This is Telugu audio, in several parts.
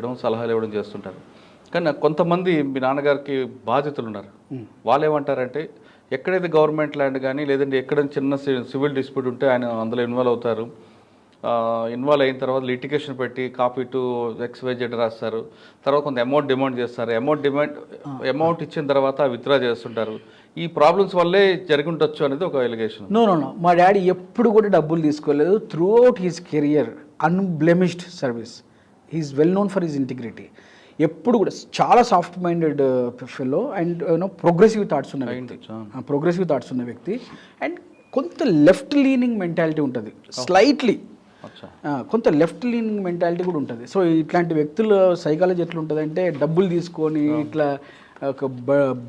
పెట్టడం సలహాలు ఇవ్వడం చేస్తుంటారు. కానీ కొంతమంది మీ నాన్నగారికి బాధితులు ఉన్నారు. వాళ్ళు ఏమంటారంటే ఎక్కడైతే గవర్నమెంట్ ల్యాండ్ కానీ లేదంటే ఎక్కడ చిన్న సివిల్ డిస్ప్యూట్ ఉంటే ఆయన అందులో ఇన్వాల్వ్ అవుతారు. ఇన్వాల్వ్ అయిన తర్వాత లిటిగేషన్ పెట్టి కాపీ టు ఎక్స్ వైజెడ్ రాస్తారు. తర్వాత కొంత అమౌంట్ డిమాండ్ చేస్తారు. అమౌంట్ డిమాండ్ అమౌంట్ ఇచ్చిన తర్వాత విత్డ్రా చేస్తుంటారు. ఈ ప్రాబ్లమ్స్ వల్లే జరిగి ఉండొచ్చు అనేది ఒక ఎలిగేషన్. No no no. మా డాడీ ఎప్పుడు కూడా డబ్బులు తీసుకోలేదు. Throughout his career unblemished service. He's well known for his integrity ఎప్పుడు కూడా చాలా soft minded fellow and you know progressive thoughts ఉన్న వ్యక్తి. ప్రోగ్రెసివ్ థాట్స్ ఉన్న వ్యక్తి. అండ్ కొంత లెఫ్ట్ లీనింగ్ మెంటాలిటీ ఉంటుంది. స్లైట్లీ కొంత లెఫ్ట్ లీనింగ్ మెంటాలిటీ కూడా ఉంటుంది. సో ఇట్లాంటి వ్యక్తుల సైకాలజీ ఎట్లా ఉంటుంది అంటే డబ్బులు తీసుకొని ఇట్లా ఒక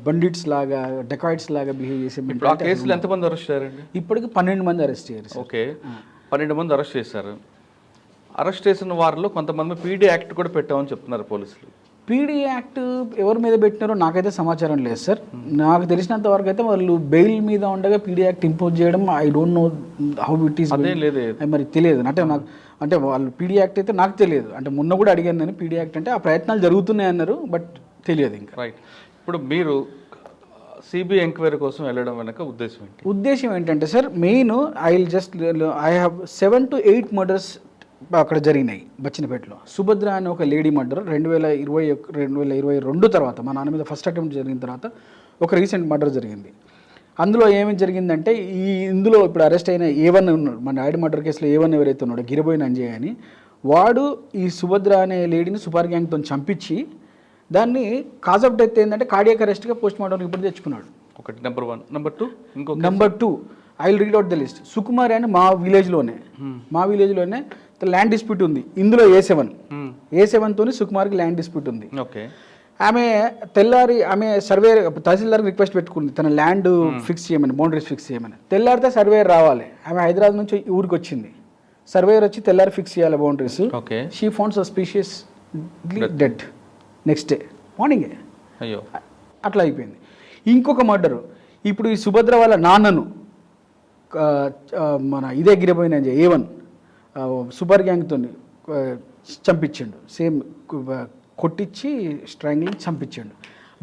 బండిట్స్ లాగా డెకాయిట్స్ లాగా బిహేవ్ చేసే కేసులో ఎంతమంది అరెస్ట్ అయ్యారండి ఇప్పటికి పన్నెండు మంది అరెస్ట్ అయ్యారు సార్ ఓకే. పన్నెండు మంది అరెస్ట్ చేశారు. అరెస్ట్ చేసిన వారిలో కొంతమంది పీడీ యాక్ట్ కూడా పెట్టామని చెప్తున్నారు పోలీసులు. పీడీ యాక్ట్ ఎవరి మీద పెట్టినారో నాకైతే సమాచారం లేదు సార్. నాకు తెలిసినంత వరకు అయితే వాళ్ళు బెయిల్ మీద ఉండగా పీడీ యాక్ట్ ఇంపోజ్ చేయడం I don't know how it is మరి తెలియదు. అంటే నాకు అంటే వాళ్ళు పీడీ యాక్ట్ అయితే నాకు తెలియదు. అంటే మొన్న కూడా అడిగాను నేను పీడీ యాక్ట్ అంటే ఆ ప్రయత్నాలు జరుగుతున్నాయి అన్నారు బట్ తెలియదు ఇంకా. రైట్ ఇప్పుడు మీరు సిబిఐ ఎంక్వైరీ కోసం వెళ్ళడం వెనక ఉద్దేశం ఏంటి? ఉద్దేశం ఏంటంటే sir main I will just I have seven to eight murders అక్కడ జరిగినాయి బచ్చినపేటలో. సుభద్ర అనే ఒక లేడీ మర్డర్ రెండు వేల ఇరవై ఒక్- రెండు వేల ఇరవై రెండు తర్వాత మా నాన్న మీద ఫస్ట్ అటెంప్ట్ జరిగిన తర్వాత ఒక రీసెంట్ మర్డర్ జరిగింది. అందులో ఏమి జరిగిందంటే ఈ ఇందులో ఇప్పుడు అరెస్ట్ అయిన ఏవన్ ఉన్నాడు మన డాడీ మర్డర్ కేసులో ఏవన్ ఎవరైతే ఉన్నాడో గిరిబోయిన అంజయ్ అని వాడు ఈ సుభద్ర అనే లేడీని సుపార్ గ్యాంగ్తో చంపించి దాన్ని కాజ్ ఆఫ్ డెత్ ఏంటంటే కార్డియక్ అరెస్ట్గా పోస్ట్ మార్టం రిపోర్ట్ తెచ్చుకున్నాడు. ఒకటి నెంబర్ వన్. Number two? ఇంకో number two. I will read out the list. Sukumari అని మా విలేజ్లోనే. మా విలేజ్లోనే ల్యాండ్ డిస్ప్యూట్ ఉంది. ఇందులో ఏ సెవెన్ ఏ సెవెన్తోని సుకుమార్కి ల్యాండ్ డిస్ప్యూట్ ఉంది. ఓకే. ఆమె తెల్లారి ఆమె సర్వే తహసీల్దార్కి రిక్వెస్ట్ పెట్టుకుంది. తన ల్యాండ్ ఫిక్స్ చేయమని బౌండరీస్ ఫిక్స్ చేయమని. తెల్లారితే సర్వేయర్ రావాలి. ఆమె హైదరాబాద్ నుంచి ఊరికి వచ్చింది. సర్వేయర్ వచ్చి తెల్లారి ఫిక్స్ చేయాలి boundaries okay. She found suspicious dead next day మార్నింగే అయ్యో. అట్లా అయిపోయింది. ఇంకొక మర్డరు ఇప్పుడు ఈ సుభద్ర వాళ్ళ నాన్నను మన ఇదే గిరిపోయిన ఏవన్ సూపర్ గ్యాంగ్తో చంపించిండు. సేమ్ కొట్టించి స్ట్రాంగ్లింగ్ చంపించిండు.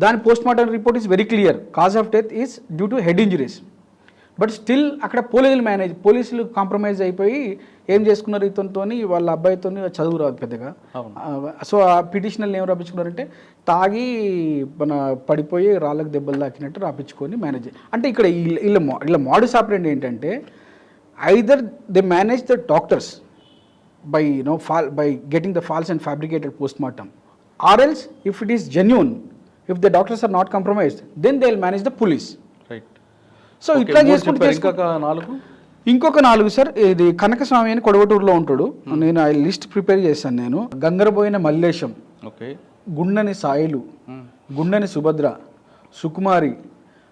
దాని post mortem report is very clear. Cause of death is due to head injuries. But still అక్కడ పోలీసులు మేనేజ్ పోలీసులు కాంప్రమైజ్ అయిపోయి ఏం చేసుకున్నారు ఇతనితో వాళ్ళ అబ్బాయితో చదువు రాదు పెద్దగా. సో ఆ పిటిషనర్లు ఏం రాపించుకున్నారంటే తాగి మన పడిపోయి రాళ్ళకు దెబ్బలు తాకినట్టు రాపించుకొని మేనేజ్. అంటే ఇక్కడ వీళ్ళ- వీళ్ళ మోడస్ ఆపరేంట్ ఏంటంటే either they manage the doctors by no fall by getting the false and fabricated post mortem or else if it is genuine if the doctors are not compromised then they will manage the police right so ఇట్లా చేసుకుంటూ నాలుగు? ఇంకొక నాలుగు సార్ ఇది కనకస్వామి అని కొడవటూరులో ఉంటాడు. నేను ఆ లిస్ట్ ప్రిపేర్ చేశాను నేను. Gangaraboina Mallesham okay. Gundani Sailu Gundani Subhadra Sukumari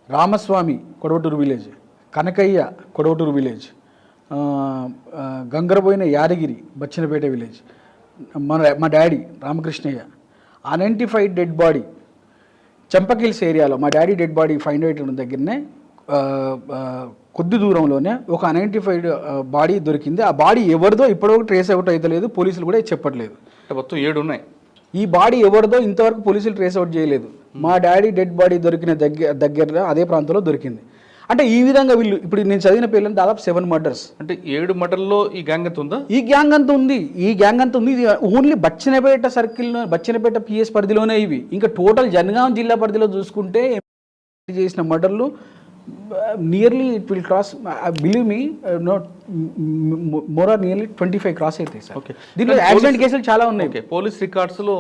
Ramaswamy Kodavaturu village Kanakaiah Kodavaturu village. Gangaraboina Yadagiri Bachannapet village. మన మా daddy Ramakrishnaiah. Unidentified dead body చంపకిల్స్ ఏరియాలో మా డాడీ డెడ్ బాడీ ఫైండ్ అయిన దగ్గరనే కొద్ది దూరంలోనే ఒక అన్ఐడెంటిఫైడ్ బాడీ దొరికింది. ఆ బాడీ ఎవరిదో ఇప్పటివరకు ట్రేస్ అవుట్ అవుతలేదు పోలీసులు కూడా చెప్పట్లేదు. మొత్తం ఏడు ఉన్నాయి. ఈ బాడీ ఎవరిదో ఇంతవరకు పోలీసులు ట్రేస్ అవుట్ చేయలేదు. మా డాడీ డెడ్ బాడీ దొరికిన దగ్గర దగ్గర అదే ప్రాంతంలో దొరికింది. అంటే ఈ విధంగా వీళ్ళు ఇప్పుడు నేను చదివిన పేర్లను దాదాపు సెవెన్ మర్డర్స్ అంటే ఏడు మటల్లో ఈ గ్యాంగ్ ఎంత ఉందా? ఈ గ్యాంగ్ అంతా ఉంది. ఈ గ్యాంగ్ అంతా ఉంది. ఇది only Bachannapet circle Bachannapet PS పరిధిలోనే ఇవి. ఇంకా టోటల్ జనగాం జిల్లా పరిధిలో చూసుకుంటే చేసిన మర్డర్లు nearly it will cross believe me not more or nearly twenty five cross అవుతాయి సార్. ఓకే దీంట్లో యాక్సిడెంట్ కేసులు చాలా ఉన్నాయి. ఓకే పోలీస్ రికార్డ్స్లో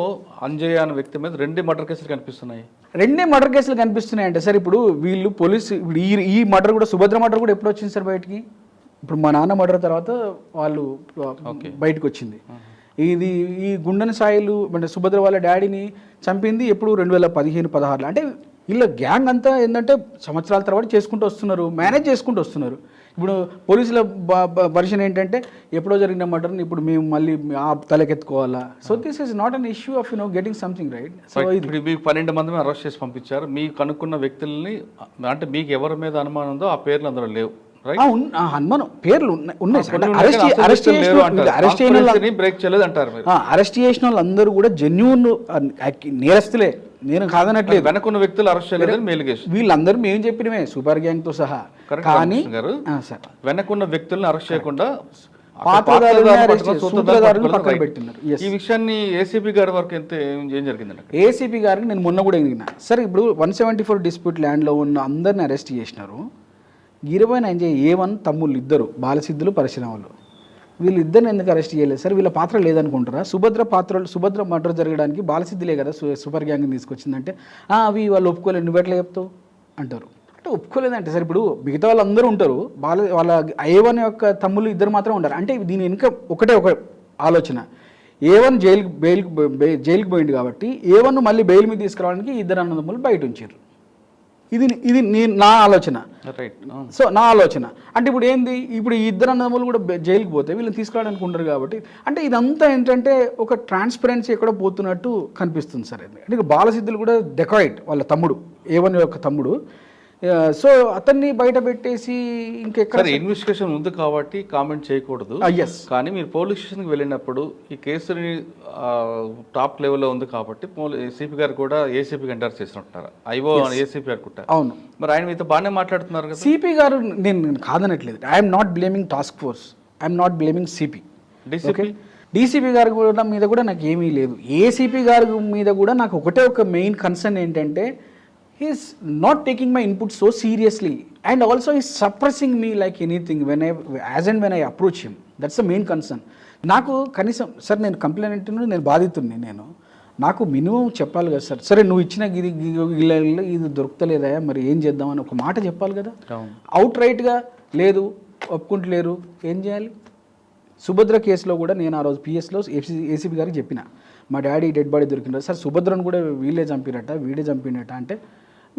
అంజయ్య అనే వ్యక్తి మీద రెండే మర్డర్ కేసులు కనిపిస్తున్నాయి. రెండే మర్డర్ కేసులు కనిపిస్తున్నాయంటే సార్. ఇప్పుడు వీళ్ళు పోలీసు ఇప్పుడు ఈ ఈ మర్డర్ కూడా సుభద్ర మర్డర్ కూడా ఎప్పుడు వచ్చింది సార్ బయటికి? ఇప్పుడు మా నాన్న మర్డర్ తర్వాత వాళ్ళు బయటకు వచ్చింది. ఇది ఈ గుండెని సాయిలు అంటే సుభద్ర వాళ్ళ డాడీని చంపింది ఎప్పుడు? రెండు వేల పదిహేను పదహారులో. అంటే వీళ్ళ గ్యాంగ్ అంతా ఏంటంటే సంవత్సరాల తర్వాత చేసుకుంటూ వస్తున్నారు మేనేజ్ చేసుకుంటూ వస్తున్నారు. ఇప్పుడు పోలీసుల వర్షన్ ఏంటంటే ఎప్పుడో జరిగిన మర్డర్ని ఇప్పుడు మేము మళ్ళీ ఆ తలకెత్తుకోవాలా? So this is not an issue of you know getting something right so. ఇప్పుడు మీకు పన్నెండు మంది అరెస్ట్ చేసి పంపించారు. మీకు కనుక్కున్న వ్యక్తుల్ని అంటే మీకు ఎవరి మీద అనుమానం ఉందో ఆ పేర్లు అందులో లేవు హనుమాన్ పేర్లు ఉన్నాయి. అరెస్ట్ చేసిన వాళ్ళందరూ కూడా జెన్యున్ నేరస్తులే. నేను కాదనట్లేదు. వెనకున్న వ్యక్తులు అరెస్ట్ చేయలేదని మీ ఎలిగేషన్ వీళ్ళందరూ మేము చెప్పినమే సూపర్ గ్యాంగ్తో సహా. కానీ వెనకున్న వ్యక్తులను అరెస్ట్ చేయకుండా. ఈ విషయాన్ని ఏసీపీ గారి వరకు ఎంత ఏం జరిగిందండి? ఏసీపీ గారికి నేను మొన్న కూడా ఎదిగిన. సార్ ఇప్పుడు వన్ సెవెంటీ ఫోర్ డిస్ప్యూట్ ల్యాండ్లో ఉన్న అందరిని అరెస్ట్ చేసినారు. ఇరవై నైన్ ఏ వన్ తమ్ముళ్ళు ఇద్దరు బాలసిద్ధులు పరిశ్రమలు. వీళ్ళిద్దరిని ఎందుకు అరెస్ట్ చేయలేదు? సార్ వీళ్ళ పాత్ర లేదనుకుంటారా సుభద్ర పాత్రలు సుభద్ర మర్డర్ జరగడానికి బాలసిద్ధులే కదా సూపర్ గ్యాంగ్ తీసుకొచ్చిందంటే అవి వాళ్ళు ఒప్పుకోలేదు నువ్వు ఎట్లా చెప్తావు? అంటారు. అంటే ఒప్పుకోలేదంటే సార్ ఇప్పుడు మిగతా వాళ్ళందరూ ఉంటారు బాల వాళ్ళ ఏ వన్ యొక్క తమ్ముళ్ళు ఇద్దరు మాత్రం ఉంటారు అంటే దీని వెనుక ఒకటే ఒక ఆలోచన. ఏ వన్ జైలుకి బె- జైలుకి పోయింది కాబట్టి ఏ వన్ మళ్ళీ బెయిల్ మీద తీసుకురావడానికి ఇద్దరు అన్నదమ్ములు బయట ఉంచారు. ఇది ఇది నేను నా ఆలోచన. రైట్. సో నా ఆలోచన. అంటే ఇప్పుడు ఏంది? ఇప్పుడు ఈ ఇద్దరు అన్నదమ్ములు కూడా జైలుకి పోతే వీళ్ళని తీసుకురావడానికి ఉండరు కాబట్టి అంటే ఇదంతా ఏంటంటే ఒక ట్రాన్స్పరెన్సీ ఎక్కడ పోతున్నట్టు కనిపిస్తుంది సార్. అంటే బాలసిద్ధులు కూడా డెకాయిట్ వాళ్ళ తమ్ముడు ఏవన్ యొక్క తమ్ముడు. సో అతన్ని బయట పెట్టేసి ఇంకెక్కడ ఇన్వెస్టిగేషన్ ఉంది కాబట్టి కామెంట్ చేయకూడదు. ఎస్ కానీ మీరు పోలీస్ స్టేషన్కి వెళ్ళినప్పుడు ఈ కేసుని టాప్ లెవెల్లో ఉంది కాబట్టి ఏసీపీ గారు కూడా ఏసీపీకి ఎంటర్ చేసినట్టున్నారు. ఐఓ ఏసీపీ అనుకుంటా అవును. మరి ఆయన మీతో బాగానే మాట్లాడుతున్నారు కదా? సిపి గారు నేను కాదనట్లేదు. I'm not blaming task force I'm not blaming CP DCP DCP గారి మీద కూడా నాకు ఏమీ లేదు. ఏసీపీ గారి మీద కూడా నాకు ఒకటే ఒక మెయిన్ కన్సర్న్ ఏంటంటే he's not taking my input so seriously and also is suppressing me like anything when I as and when I approach him that's the main concern నాకు కనీసం సార్ నేను కంప్లైంట్ నేను బాధితుడిని నేను. నాకు మినిమం చెప్పాలి కదా సార్. సరే నువ్వు ఇచ్చిన ఇది ఇది దొరుకుతలేదా మరి ఏం చేద్దామని ఒక మాట చెప్పాలి కదా. అవుట్ రైట్గా లేదు ఒప్పుకుంటలేరు. ఏం చేయాలి? సుభద్ర కేసులో కూడా నేను ఆ రోజు పిఎస్లో ఏసీ ఏసీపీ గారికి చెప్పిన. మా డాడీ డెడ్ బాడీ దొరికిన సార్ సుభద్రను కూడా వీళ్ళే చంపినట్ట వీడే చంపినట్ట అంటే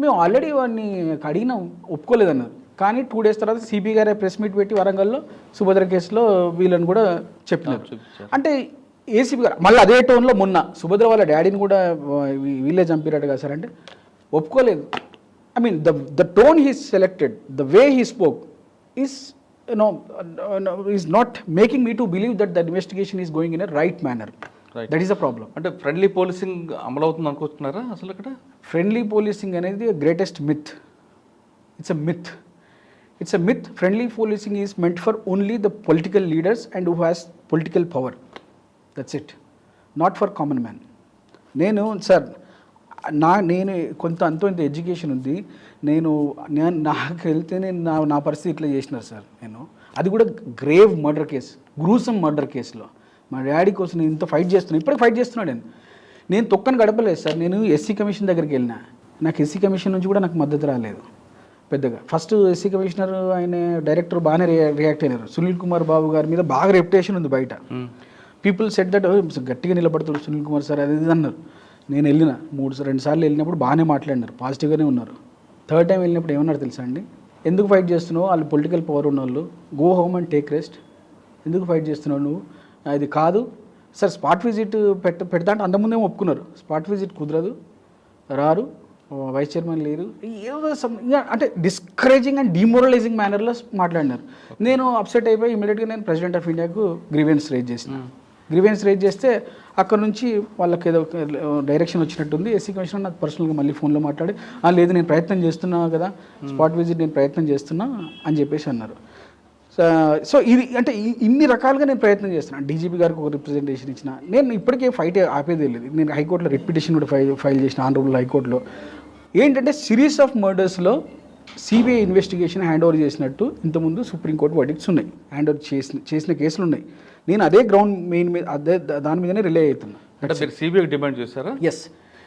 మేము ఆల్రెడీ వాడిని అడిగినా ఒప్పుకోలేదన్నారు కానీ టూ డేస్ తర్వాత సిబి గారే ప్రెస్ మీట్ పెట్టి వరంగల్లో సుభద్ర కేసులో వీళ్ళని కూడా చెప్పినారు. అంటే ఏసీబీ గారు మళ్ళీ అదే టోన్లో మొన్న సుభద్ర వాళ్ళ డాడీని కూడా వీళ్ళే చంపినట్టు కదా సార్ అంటే ఒప్పుకోలేదు I mean the the tone he selected the way he spoke is no is not making me to believe that the investigation is going in a right manner. That is a problem అంటే ఫ్రెండ్లీ పోలీసింగ్ అమలవుతుంది అనుకుంటున్నారా అసలు ఇక్కడ? ఫ్రెండ్లీ పోలీసింగ్ అనేది greatest myth it's a myth it's a myth friendly policing is meant for only the political leaders and who has political power that's it not for common man నేను సార్ నా నేను కొంత అంతో ఇంత ఎడ్యుకేషన్ ఉంది. నేను నేను నాకు వెళ్తే నేను నా నా పరిస్థితి ఇట్లా చేసినారు సార్ నేను. అది కూడా grave murder case gruesome murder కేసులో మా డాడీ కోసం నేను ఇంత ఫైట్ చేస్తున్నాను ఇప్పటికి ఫైట్ చేస్తున్నాడు నేను. నేను తొక్కని గడపలేదు సార్. నేను ఎస్సీ కమిషన్ దగ్గరికి వెళ్ళిన. నాకు ఎస్సీ కమిషన్ నుంచి కూడా నాకు మద్దతు రాలేదు. పెద్దగా. ఫస్ట్ ఎస్సీ కమిషనర్ ఆయన డైరెక్టర్ బాగానే రియా- రియాక్ట్ అయినారు. సునీల్ కుమార్ బాబు గారి మీద బాగా రెప్యుటేషన్ ఉంది బయట. పీపుల్ సెట్ దట్ గట్టిగా నిలబడుతాడు సునీల్ కుమార్ సార్ అది ఇది అన్నారు. నేను వెళ్ళిన మూడు రెండు సార్లు వెళ్ళినప్పుడు బాగానే మాట్లాడినారు. పాజిటివ్గానే ఉన్నారు. థర్డ్ టైం వెళ్ళినప్పుడు ఏమన్నారు తెలుసా అండి? ఎందుకు ఫైట్ చేస్తున్నావు? వాళ్ళు పొలిటికల్ పవర్ ఉన్న వాళ్ళు go home and take rest. ఎందుకు ఫైట్ చేస్తున్నావు నువ్వు? అది కాదు. సార్ స్పాట్ విజిట్ పెట్ట పెడతా అంటే అంతకుముందేమో ఒప్పుకున్నారు. స్పాట్ విజిట్ కుదరదు. రారు. వైస్ చైర్మన్ లేరు. ఏదో ఇంకా అంటే డిస్కరేజింగ్ అండ్ డిమోరలైజింగ్ మేనర్లో మాట్లాడినారు. నేను అప్సెట్ అయిపోయి ఇమీడియట్గా నేను ప్రెసిడెంట్ ఆఫ్ ఇండియాకు గ్రీవెన్స్ రేజ్ చేసిన. గ్రీవెన్స్ రేజ్ చేస్తే అక్కడ నుంచి వాళ్ళకి ఏదో డైరెక్షన్ వచ్చినట్టుంది. ఎస్సీ కమిషనర్ నాకు పర్సనల్గా మళ్ళీ ఫోన్లో మాట్లాడి "ఆ, లేదు నేను ప్రయత్నం చేస్తున్నా కదా. స్పాట్ విజిట్ నేను ప్రయత్నం చేస్తున్నా అని చెప్పేసి అన్నారు. సో- ఇది అంటే ఇన్ని రకాలుగా నేను ప్రయత్నం చేస్తున్నాను డీజీపీ గారికి ఒక రిప్రజెంటేషన్ ఇచ్చిన. నేను ఇప్పటికే ఫైట్ ఆపేది లేదు. నేను హైకోర్టులో రిట్ పిటిషన్ కూడా ఫైల్ ఫైల్ చేసిన ఆనరబుల్ హైకోర్టులో. ఏంటంటే సిరీస్ ఆఫ్ మర్డర్స్లో సిబిఐ ఇన్వెస్టిగేషన్ హ్యాండ్ ఓవర్ చేసినట్టు ఇంతకుముందు సుప్రీంకోర్టు వర్డిక్ట్స్ ఉన్నాయి. హ్యాండ్ ఓవర్ చేసిన చేసిన కేసులు ఉన్నాయి. నేను అదే గ్రౌండ్ మెయిన్ మీద అదే దాని మీదనే రిలే అవుతున్నా. అంటే మీరు సిబిఐకి డిమాండ్ చేశారా? ఎస్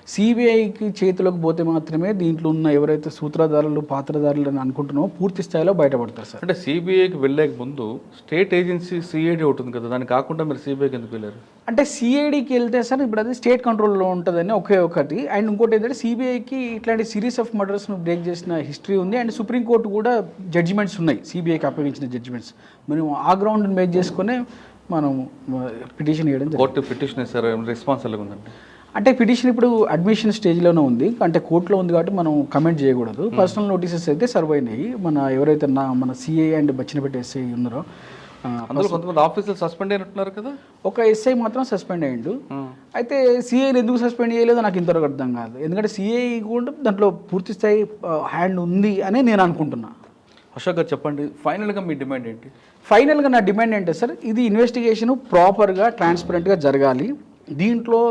సిబిఐకి చేతిలోకి పోతే మాత్రమే దీంట్లో ఉన్న ఎవరైతే సూత్రధారులు పాత్రధారులు అని అనుకుంటున్నామో పూర్తి స్థాయిలో బయటపడతారు సార్. అంటే సిబిఐకి వెళ్ళేక ముందు స్టేట్ ఏజెన్సీ సిఐడి ఉంది కదా దాన్ని కాకుండా మీరు సిబిఐకి ఎందుకు వెళ్ళారు? అంటే సిఐడికి వెళ్తే సార్ ఇప్పుడు అది స్టేట్ కంట్రోల్లో ఉంటుందని ఒకే ఒకటి. అండ్ ఇంకోటి ఏంటంటే సిబిఐకి ఇట్లాంటి సిరీస్ ఆఫ్ మర్డర్స్ను బ్రేక్ చేసిన హిస్టరీ ఉంది. అండ్ సుప్రీంకోర్టు కూడా జడ్జిమెంట్స్ ఉన్నాయి సిబిఐకి అప్పగించిన జడ్జిమెంట్స్. మనం ఆ గ్రౌండ్ మేక్ చేసుకునే మనం పిటిషన్ వేయడం జరిగింది. కోర్టు పిటిషన్ వేశారు రెస్పాన్స్ ఎలా ఉందండి అంటే పిటిషన్ ఇప్పుడు అడ్మిషన్ స్టేజ్లోనే ఉంది. అంటే కోర్టులో ఉంది కాబట్టి మనం కమెంట్ చేయకూడదు. పర్సనల్ నోటీసెస్ అయితే సర్వ్ అయినాయి. మన ఎవరైతే నా మన సిఐ అండ్ బచ్చినపేట ఎస్ఐ ఉన్నారో అందులో కొంతమంది ఆఫీసులు సస్పెండ్ అయినట్టున్నారు కదా? ఒక ఎస్ఐ మాత్రం సస్పెండ్ అయ్యిండు. అయితే సిఐని ఎందుకు సస్పెండ్ చేయలేదో నాకు ఇంతవరకు అర్థం కాదు. ఎందుకంటే సిఐ కూడా దాంట్లో పూర్తి స్థాయి హ్యాండ్ ఉంది అని నేను అనుకుంటున్నా. అశోక్ గారు చెప్పండి. ఫైనల్గా మీ డిమాండ్ ఏంటి? ఫైనల్గా నా డిమాండ్ ఏంటంటే సార్? ఇది ఇన్వెస్టిగేషన్ ప్రాపర్గా ట్రాన్స్పరెంట్గా జరగాలి. దీంట్లో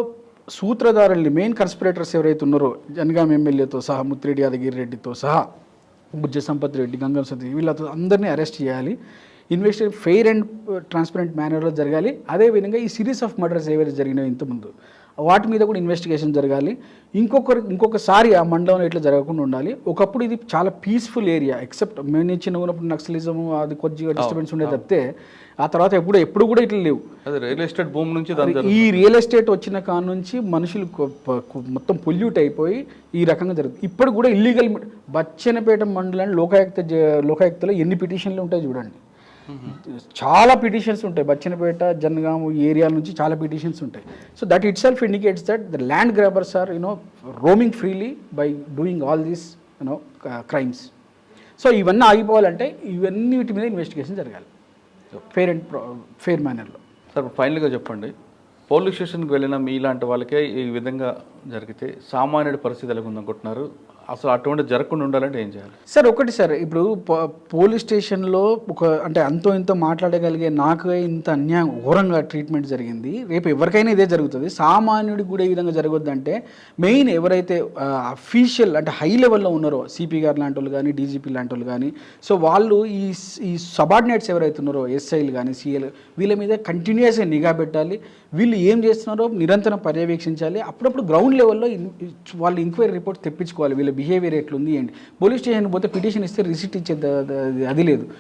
సూత్రధారుల్ని మెయిన్ కన్స్పిరేటర్స్ ఎవరైతే ఉన్నారో జనగాం ఎమ్మెల్యేతో సహా ముత్తిరెడ్డి యాదగిరి రెడ్డితో సహా బుజ్జ సంపత్ రెడ్డి గంగం సతీ వీళ్ళతో అందరినీ అరెస్ట్ చేయాలి. ఇన్వెస్టిగేషన్ ఫెయిర్ అండ్ ట్రాన్స్పరెంట్ మేనర్లో జరగాలి. అదేవిధంగా ఈ సిరీస్ ఆఫ్ మర్డర్స్ ఏవైతే జరిగినాయో ఇంతకుముందు వాటి మీద కూడా ఇన్వెస్టిగేషన్ జరగాలి. ఇంకొకరు ఇంకొకసారి ఆ మండలంలో ఇట్లా జరగకుండా ఉండాలి. ఒకప్పుడు ఇది చాలా పీస్ఫుల్ ఏరియా ఎక్సెప్ట్ మేము చిన్న ఉన్నప్పుడు నక్సలిజం అది కొద్దిగా డిస్టర్బెన్స్ ఉండే తప్పితే ఆ తర్వాత ఎప్పుడు ఎప్పుడు కూడా ఇట్లా లేవు. రియల్ ఎస్టేట్ భూమి నుంచి ఈ రియల్ ఎస్టేట్ వచ్చిన కాడ నుంచి మనుషులు మొత్తం పొల్యూట్ అయిపోయి ఈ రకంగా జరుగుతుంది. ఇప్పుడు కూడా ఇల్లీగల్ బచ్చనపేట మండలం లోకాయుక్త లోకాయుక్తలో ఎన్ని పిటిషన్లు ఉంటాయి చూడండి. చాలా పిటిషన్స్ ఉంటాయి. బచ్చనపేట జనగాము ఈ ఏరియాల నుంచి చాలా పిటిషన్స్ ఉంటాయి. So that itself indicates that the land grabbers are you know roaming freely by doing all these you know crimes so ఇవన్నీ ఆగిపోవాలంటే ఇవన్నీ వీటి మీద ఇన్వెస్టిగేషన్ జరగాలి. ఫెయిర్ అండ్ ఫెయిర్ మేనర్లో సార్ ఫైనల్గా చెప్పండి. పోలీస్ స్టేషన్కి వెళ్ళిన మీలాంటి వాళ్ళకే ఈ విధంగా జరిగితే సామాన్యుడి పరిస్థితి ఎలా ఉందనుకుంటున్నారు అసలు అటువంటి జరగకుండా ఉండాలంటే ఏం చేయాలి? సార్ ఒకటి సార్ ఇప్పుడు పోలీస్ స్టేషన్లో ఒక అంటే అంతో ఇంతో మాట్లాడగలిగే నాకు ఇంత అన్యాయం ఘోరంగా ట్రీట్మెంట్ జరిగింది. రేపు ఎవరికైనా ఇదే జరుగుతుంది. సామాన్యుడికి కూడా ఈ విధంగా జరగొద్దంటే మెయిన్ ఎవరైతే అఫీషియల్ అంటే హై లెవెల్లో ఉన్నారో సిపి గారు లాంటి వాళ్ళు కానీ డీజీపీ లాంటి వాళ్ళు కానీ సో వాళ్ళు ఈ ఈ సబార్డినేట్స్ ఎవరైతే ఉన్నారో ఎస్ఐలు కానీ సిఎల్ వీళ్ళ మీద కంటిన్యూస్గా నిఘా పెట్టాలి. వీళ్ళు ఏం చేస్తున్నారో నిరంతరం పర్యవేక్షించాలి. అప్పుడప్పుడు గ్రౌండ్ లెవెల్లో వాళ్ళు ఎంక్వైరీ రిపోర్ట్ తెప్పించుకోవాలి. వీళ్ళ బిహేవియర్ ఎట్లుంది ఏంటి? పోలీస్ స్టేషన్ పోతే పిటిషన్ ఇస్తే రిసిట్ ఇచ్చే అది లేదు.